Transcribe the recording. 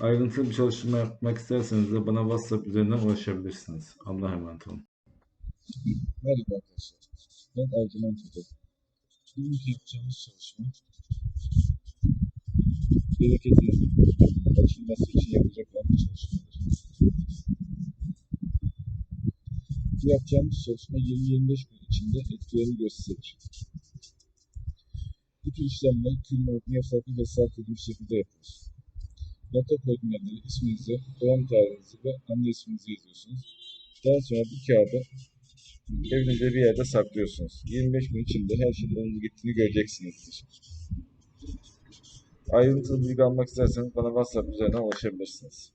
Ayrıntılı bir çalışma yapmak isterseniz de bana WhatsApp üzerinden ulaşabilirsiniz. Allah'a emanet olun. Merhaba arkadaşlar. Ben Ercüment Hoca. Bugünkü yapacağımız çalışma bereketinizin açılması için yapılacak olan bir çalışmadır. Bu yapacağımız çalışma 20-25 gün içinde etkilerini gösterir. Bu tür işlemler kürmarını yasaklı ve sert edilmiş şekilde yapılır. Nota koyduğum yerlere isminizi, doğum tarihinizi ve anne isminizi yazıyorsunuz. Daha sonra bu kağıdı evinizde bir yerde saklıyorsunuz. 25 gün içinde her şeyin yolunda gittiğini göreceksinizdir. Ayrıntılı bilgi almak isterseniz bana WhatsApp üzerinden ulaşabilirsiniz.